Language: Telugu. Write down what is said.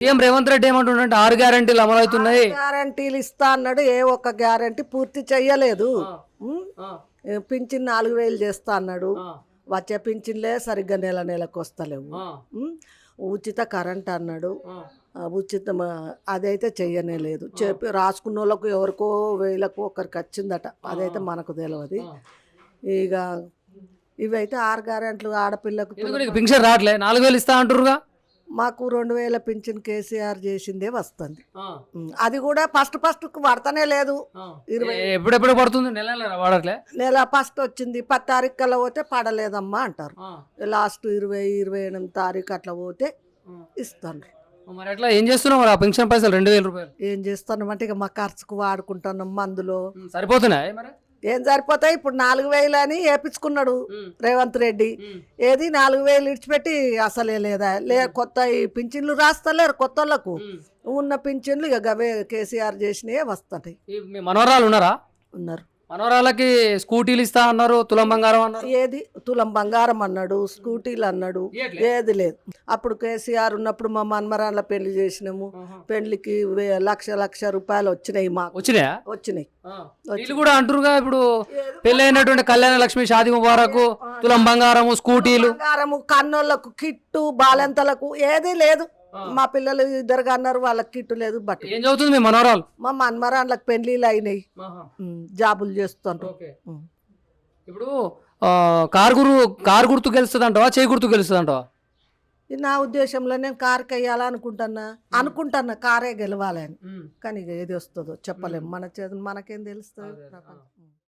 సీఎం రేవంత్ రెడ్డి ఏమంటుండే ఆరు గ్యారంటీలు అమలు అవుతున్నాయి గ్యారంటీలు ఇస్తా అన్నాడు ఏ ఒక్క గ్యారంటీ పూర్తి చెయ్యలేదు. పింఛన్ నాలుగు వేలు చేస్తా అన్నాడు. వచ్చే పింఛన్లే సరిగ్గా నెల నెలకు వస్తలేవు. ఉం? ఉచిత కరెంట్ అన్నాడు. ఉచిత అదైతే చెయ్యనే లేదు. చెప్పి రాసుకున్న వాళ్ళకు ఎవరికో వేలకు ఒకరికి వచ్చిందట. అదైతే మనకు తెలియదు ఇక ఇవైతే ఆరు గ్యారెంట్లు ఆడపిల్లకు పింఛన్ రావట్లే? నాలుగు వేలు ఇస్తా అంటారుగా మాకు రెండు వేల పింఛన్ కేసీఆర్ చేసిందే వస్తుంది. అది కూడా ఫస్ట్ ఫస్ట్ పడతానే లేదు. ఇరవై ఎప్పుడెప్పుడు పడుతుంది? నెల నెల ఫస్ట్ వచ్చింది పది తారీఖు కల్లా పోతే పడలేదమ్మా అంటారు. లాస్ట్ ఇరవై ఇరవై ఎనిమిది తారీఖు అట్లా పోతే ఇస్తాను. మరి ఏం చేస్తున్నావు మరి ఆ పెన్షన్ పైసలు? రెండు వేల రూపాయలు. ఏం చేస్తున్నాం అంటే ఇక మా ఖర్చుకు వాడుకుంటున్నాం మందులో. సరిపోతున్నాయి మరి? ఏం సరిపోతాయి? ఇప్పుడు నాలుగు వేలు అని వేపించుకున్నాడు రేవంత్ రెడ్డి. ఏది నాలుగు వేలు ఇడిచిపెట్టి అసలే లేదా? లే కొత్త ఈ పింఛన్లు రాస్తలేరు కొత్త వాళ్ళకు. ఉన్న పింఛన్లు ఇక గవే కేసీఆర్ చేసినవే వస్తాయి. ఈ మీ మనవరాలు ఉన్నారా? ఉన్నారు. మనవరాలకి స్కూటీలు ఇస్తా అన్నారు తులం బంగారం అన్నారు? ఏది? తులం బంగారం అన్నాడు స్కూటీలు అన్నాడు? ఏది లేదు. అప్పుడు కేసీఆర్ ఉన్నప్పుడు మా మన్మరాన్ల పెళ్ళి చేసినాము. పెళ్ళికి లక్ష లక్ష రూపాయలు వచ్చినాయి మాకు. వచ్చినాయా? వచ్చినాయి. వీళ్ళు కూడా అంటారుగా ఇప్పుడు పెళ్ళైనటువంటి కళ్యాణ లక్ష్మి షాది ముబారకు తులం బంగారము స్కూటీలు. బంగారము కన్నోళ్ళకు కిట్టు బాలెంతలకు ఏది లేదు. మా పిల్లలు ఇద్దరుగా అన్నారు వాళ్ళకి కిట్టు లేదు బట్టు ఏం చదువుతుంది మీ మనవరాలు? మా మన్మరాన్లకు పెళ్ళిళ్ళు అయినాయి. జాబులు ఉమ్. ఇప్పుడు కారు గురు కారు గుర్తు గెలుస్తుంది అంటావా చేయి గుర్తు గెలుస్తుంది అంటావా ఇది నా ఉద్దేశంలో నేను కారుకి వేయాలనుకుంటున్నా అనుకుంటున్నా కారే గెలవాలని. కానీ ఏది వస్తుందో చెప్పలేము మన చేతులు మనకేం తెలుస్తుంది